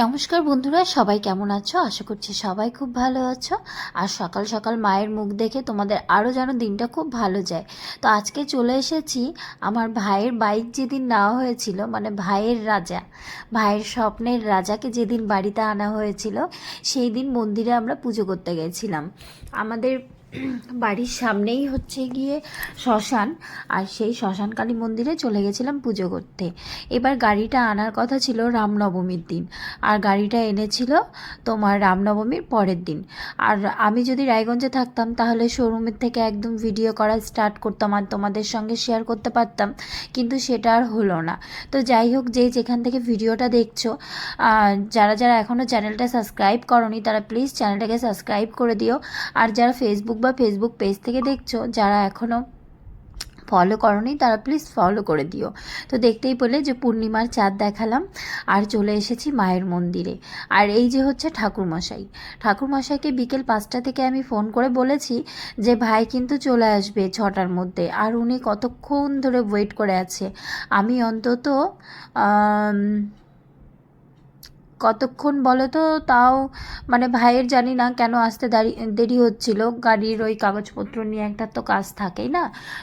নমস্কার বন্ধুরা, সবাই কেমন আছো? আশা করছি সবাই খুব ভালো আছো। আর সকাল সকাল মায়ের মুখ দেখে তোমাদের আরও যেন দিনটা খুব ভালো যায়। তো আজকে চলে এসেছি আমার ভাইয়ের বাইক যেদিন নেওয়া হয়েছিল মানে ভাইয়ের রাজা, ভাইয়ের স্বপ্নের রাজাকে যেদিন বাড়িতে আনা হয়েছিল, সেই দিন মন্দিরে আমরা পুজো করতে গেছিলাম। আমাদের বাড়ির সামনেই হচ্ছে গিয়ে শ্মশান, আর সেই শ্মশান কালী মন্দিরে চলে গেছিলাম পুজো করতে। এবার গাড়িটা আনার কথা ছিল রামনবমীর দিন, আর গাড়িটা এনেছিল তোমার রামনবমীর পরের দিন। আর আমি যদি রায়গঞ্জে থাকতাম, তাহলে শোরুমের থেকে একদম ভিডিও করা স্টার্ট করতাম আর তোমাদের সঙ্গে শেয়ার করতে পারতাম, কিন্তু সেটা আর হলো না। তো যাই হোক, যে যেখান থেকে ভিডিওটা দেখছ যারা যারা এখনও চ্যানেলটা সাবস্ক্রাইব করনি, তারা প্লিজ চ্যানেলটাকে সাবস্ক্রাইব করে দিও। আর যারা ফেসবুক বা ফেসবুক পেজ থেকে দেখছ, যারা এখনও ফলো করনি, তারা প্লিজ ফলো করে দিও। তো দেখতেই পেলে যে পূর্ণিমার চাঁদ দেখালাম, আর চলে এসেছি মায়ের মন্দিরে। আর এই যে হচ্ছে ঠাকুরমশাই। ঠাকুরমশাইকে বিকেল পাঁচটা থেকে আমি ফোন করে বলেছি যে, ভাই কিন্তু চলে আসবে ছটার মধ্যে। আর উনি কতক্ষণ ধরে ওয়েট করে আছে? আমি অন্তত কতক্ষণ বলো তো? তাও মানে ভাইয়ের জানি না কেন আসতে দেরি হচ্ছিল। গাড়ির ওই কাগজপত্র নিয়ে একটা তো কাজ থাকেই না।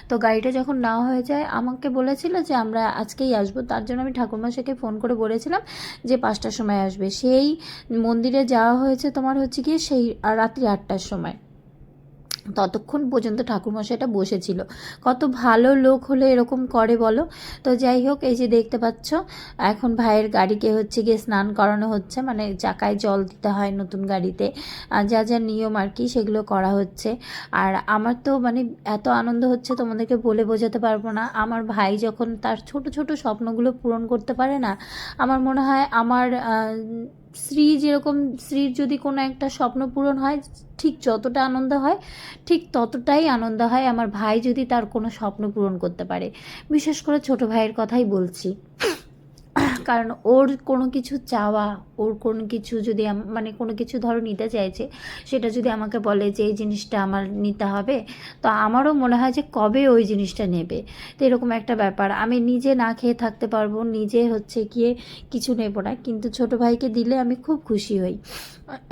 তো গাড়িটা যখন না হয়ে যায়, আমাকে বলেছিল যে আমরা আজকেই আসব। তার জন্য আমি ঠাকুরমাশাকে ফোন করে বলেছিলাম যে পাঁচটার সময় আসবে। সেই মন্দিরে যাওয়া হয়েছে তোমার হচ্ছে গিয়ে সেই, রাত্রি আটটার সময়। ততক্ষণ পর্যন্ত ঠাকুরমশাইটা বসেছিল। কত ভালো লোক হলে এরকম করে বলো? তো যাই হোক, এই যে দেখতে পাচ্ছ, এখন ভাইয়ের গাড়িকে হচ্ছে গিয়ে স্নান করানো হচ্ছে। মানে চাকায় জল দিতে হয় নতুন গাড়িতে। যা যা নিয়ম আর কি, সেগুলো করা হচ্ছে। আর আমার তো মানে এত আনন্দ হচ্ছে তোমাদেরকে বলে বোঝাতে পারব না। আমার ভাই যখন তার ছোট ছোট স্বপ্নগুলো পূরণ করতে পারে না, আমার মনে হয় আমার স্ত্রী যেরকম, স্ত্রীর যদি কোনো একটা স্বপ্ন পূরণ হয়, ঠিক যতটা আনন্দ হয়, ঠিক ততটাই আনন্দ হয় আমার ভাই যদি তার কোনো স্বপ্ন পূরণ করতে পারে। বিশেষ করে ছোট ভাইয়ের কথাই বলছি। কারণ ওর কোনো কিছু চাওয়া, ওর কোনো কিছু যদি মানে কোনো কিছু ধরো নিতে চাইছে, সেটা যদি আমাকে বলে যে এই জিনিসটা আমার নিতে হবে, তো আমারও মনে হয় যে কবে ওই জিনিসটা নেবে। তো এরকম একটা ব্যাপার। আমি নিজে না খেয়ে থাকতে পারব, নিজে হচ্ছে গিয়ে কিছু নেব না। কিন্তু ছোট ভাইকে দিলে আমি খুব খুশি হই।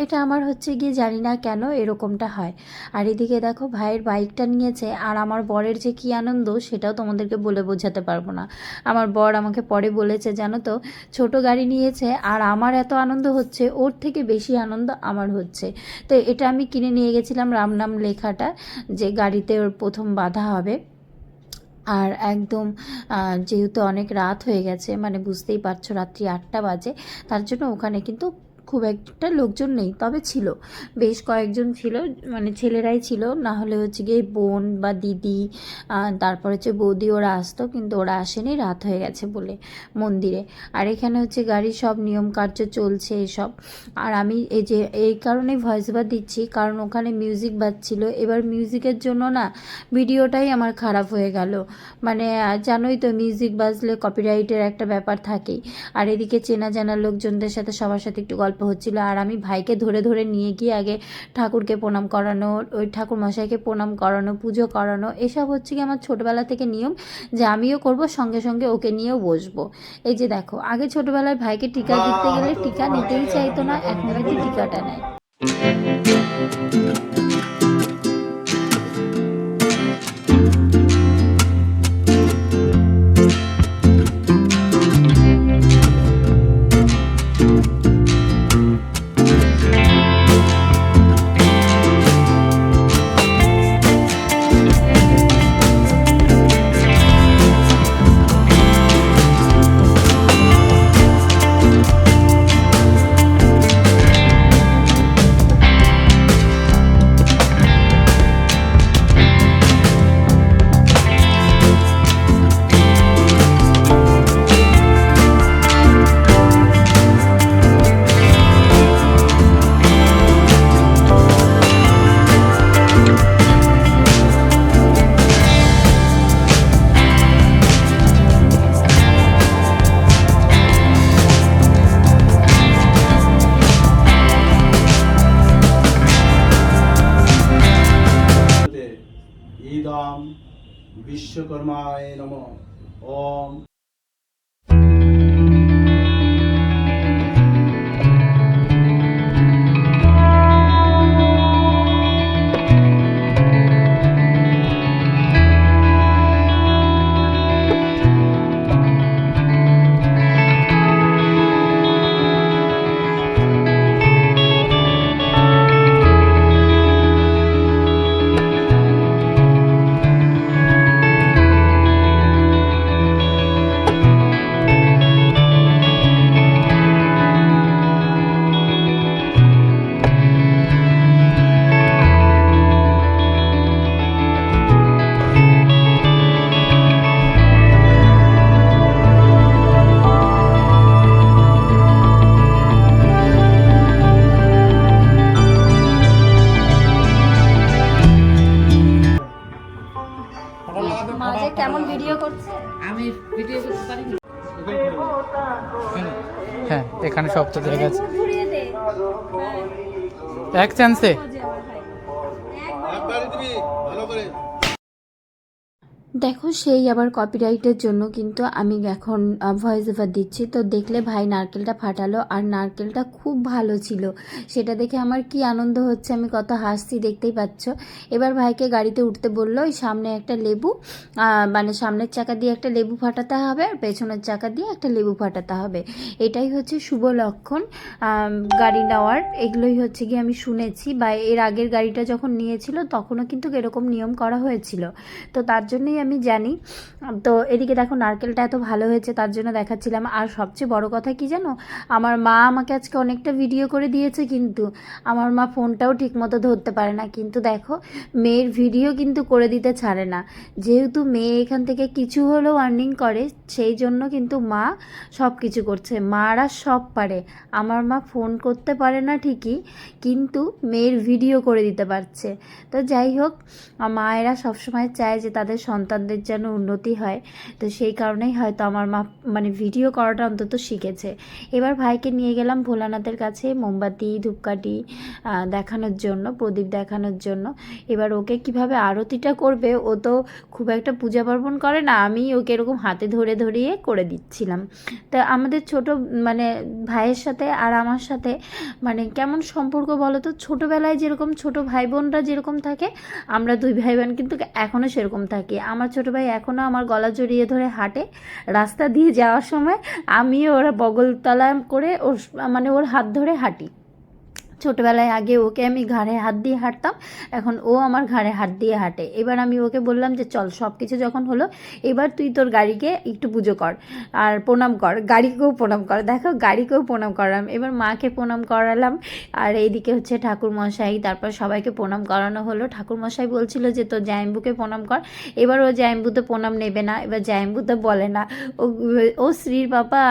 এটা আমার হচ্ছে গিয়ে জানি না কেন এরকমটা হয়। আর এদিকে দেখো ভাইয়ের বাইকটা নিয়েছে, আর আমার বরের যে কী আনন্দ সেটাও তোমাদেরকে বলে বোঝাতে পারব না। আমার বর আমাকে পরে বলেছে, জানো তো, ছোট গাড়ি নিয়েছে, আর আমার এত আনন্দ হচ্ছে, ওর থেকে বেশি আনন্দ আমার হচ্ছে। তো এটা আমি কিনে নিয়ে গেছিলাম রাম নাম লেখাটা, যে গাড়িতে ওর প্রথম বাধা হবে। আর একদম যেহেতু অনেক রাত হয়ে গেছে মানে বুঝতেই পারছ রাত্রি আটটা বাজে, তার জন্য ওখানে কিন্তু খুব একটা লোকজন নেই, তবে ছিল। বেশ কয়েকজন ছিল মানে ছেলেরাই ছিল। না হলে হচ্ছে গিয়ে বোন বা দিদি তারপর হচ্ছে বৌদি ওরা আসতো, কিন্তু ওরা আসেনি, রাত হয়ে গেছে বলে মন্দিরে। আর এখানে হচ্ছে গাড়ির সব নিয়ম কার্য চলছে এসব। আর আমি এই যে, এই কারণে ভয়েস ওভার দিচ্ছি, কারণ ওখানে মিউজিক বাজছিল। এবার মিউজিকের জন্য না ভিডিওটাই আমার খারাপ হয়ে গেল। মানে জানোই তো মিউজিক বাজলে কপিরাইটের একটা ব্যাপার থাকেই। আর এদিকে চেনা জানা লোকজনদের সাথে সবার সাথে একটু গল্প হচ্ছিল। আর আমি ভাইকে ধরে ধরে নিয়ে গিয়ে আগে ঠাকুরকে প্রণাম করানো, ওই ঠাকুর মশাইকে প্রণাম করানো, পুজো করানো, এসব হচ্ছে কি আমার ছোটবেলা থেকে নিয়ম যে আমিও করব, সঙ্গে সঙ্গে ওকে নিয়েও বসবো। এই যে দেখো, আগে ছোটবেলায় ভাইকে টিকা দিতে গেলে টিকা নিতেই চাইতো না, এখন নাকি টিকাটা নেয়। i'm going to go সপ্তাহ থেকে গেছে। ঘুরিয়ে এক চান্সে দেখো, সেই আবার কপিরাইটের জন্য কিন্তু আমি এখন ভয়েস ওভার দিচ্ছি। তো দেখলে ভাই নারকেলটা ফাটালো আর নারকেলটা খুব ভালো ছিল। সেটা দেখে আমার কি আনন্দ হচ্ছে, আমি কত হাসছি, দেখতেই পাচ্ছ। এবার ভাইকে গাড়িতে উঠতে বলল, ওই সামনে একটা লেবু মানে সামনের চাকা দিয়ে একটা লেবু ফাটাতে হবে আর পেছনের চাকা দিয়ে একটা লেবু ফাটাতে হবে। এটাই হচ্ছে শুভ লক্ষণ গাড়ি নেওয়ার। এগুলোই হচ্ছে গিয়ে আমি শুনেছি বা এর আগের গাড়িটা যখন নিয়েছিল, তখনও কিন্তু এরকম নিয়ম করা হয়েছিল। তো তার জন্যই আমি জানি। তো এদিকে দেখো নারকেলটা এত ভালো হয়েছে, তার জন্য দেখাচ্ছিলাম। আর সবচেয়ে বড় কথা কি জানো? আমার মা আমাকে আজকে অনেকটা ভিডিও করে দিয়েছে কিন্তু আমার মা ফোনটাও ঠিকমতো ধরতে পারে না। কিন্তু দেখো, মেয়ের ভিডিও কিন্তু করে দিতে ছাড়ে না। যেহেতু মেয়ে এখান থেকে কিছু হলেও আর্নিং করে, সেই জন্য কিন্তু মা সব কিছু করছে। মারা সব পারে। আমার মা ফোন করতে পারে না ঠিকই, কিন্তু মেয়ের ভিডিও করে দিতে পারছে। তো যাই হোক মায়েরা সবসময় চায় যে তাদের সন্তানদের যেন উন্নতি হয়। তো সেই কারণেই হয়তো আমার মা মানে ভিডিও করাটা অন্তত শিখেছে। এবার ভাইকে নিয়ে গেলাম ভোলানাথের কাছে মোমবাতি, ধূপকাঠি দেখানোর জন্য, প্রদীপ দেখানোর জন্য। এবার ওকে কীভাবে আরতিটা করবে, ও তো খুব একটা পূজা পার্বণ করে না, আমি ওকে এরকম হাতে ধরে ধরিয়ে করে দিচ্ছিলাম। তা আমাদের ছোট মানে ভাইয়ের সাথে আর আমার সাথে মানে কেমন সম্পর্ক বলো তো? ছোটোবেলায় যেরকম ছোট ভাই বোনরা যেরকম থাকে, আমরা দুই ভাই বোন কিন্তু এখনও সেরকম থাকি। আমার ছোটো ভাই এখনও আমার গলা জড়িয়ে ধরে হাঁটে। রাস্তা দিয়ে যাওয়ার সময় আমি ওরা বগলতলা করে ওর মানে ওর হাত ধরে হাঁটি। ছোটোবেলায় আগে ওকে আমি ঘাড়ে হাত দিয়ে হাঁটতাম, এখন ও আমার ঘাড়ে হাত দিয়ে হাঁটে। এবার আমি ওকে বললাম যে, চল সব কিছু যখন হলো, এবার তুই তোর গাড়িকে একটু পুজো কর আর প্রণাম কর, গাড়িকেও প্রণাম কর। দেখো, গাড়িকেও প্রণাম করালাম, এবার মাকে প্রণাম করালাম। আর এইদিকে হচ্ছে ঠাকুর মশাই তারপর সবাইকে প্রণাম করানো হলো। ঠাকুর মশাই বলছিল যে, তোর জায়ম্বুকে প্রণাম কর। এবার ও জায়ম্বুতে প্রণাম নেবে না, এবার জায়ম্বুতে বলে না। ও ও শ্রীর বাবা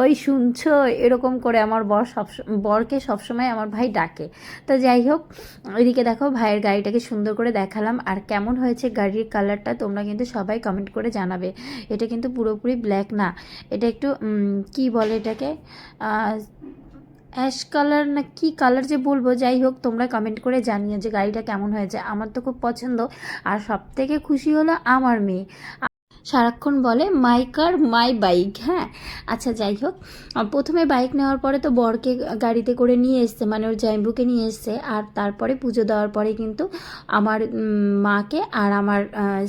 ওই শুনছো, এরকম করে আমার বর সব বরকে সবসময় আমার ভাই ডাকে। তো যাই হোক, ওইদিকে দেখো ভাইয়ের গাড়িটাকে সুন্দর করে দেখালাম আর কেমন হয়েছে গাড়ির কালারটা তোমরা কিন্তু সবাই কমেন্ট করে জানাবে। এটা কিন্তু পুরোপুরি ব্ল্যাক না। এটা একটু কি বলে এটাকে? অ্যাশ কালার না কি কালার যে বলব, যাই হোক তোমরা কমেন্ট করে জানিও যে গাড়িটা কেমন হয়েছে। আমার তো খুব পছন্দ। আর সব থেকে খুশি হলো আমার মেয়ে। সারাক্ষণ বলে মাই কার মাই বাইক হ্যাঁ? আচ্ছা যাই হোক। প্রথমে বাইক নেওয়ার পরে তো বরকে গাড়িতে করে নিয়ে এসছে মানে ওর জাইম্বুকে নিয়ে এসছে। আর তারপরে পুজো দেওয়ার পরে কিন্তু আমার মাকে আর আমার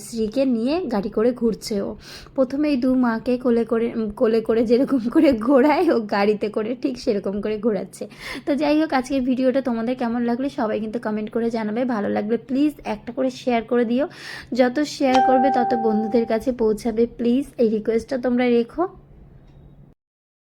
স্ত্রীকে নিয়ে গাড়ি করে ঘুরছে ও। প্রথমে এই দু মাকে কোলে করে কোলে করে যেরকম করে ঘোরায়, ও গাড়িতে করে ঠিক সেরকম করে ঘোরাচ্ছে। তো যাই হোক, আজকের ভিডিওটা তোমাদের কেমন লাগলে সবাই কিন্তু কমেন্ট করে জানাবে। ভালো লাগলে প্লিজ একটা করে শেয়ার করে দিও। যত শেয়ার করবে তত বন্ধুদের কাছে পৌঁছাবে। প্লিজ এই রিকোয়েস্টটা তোমরা রেখো।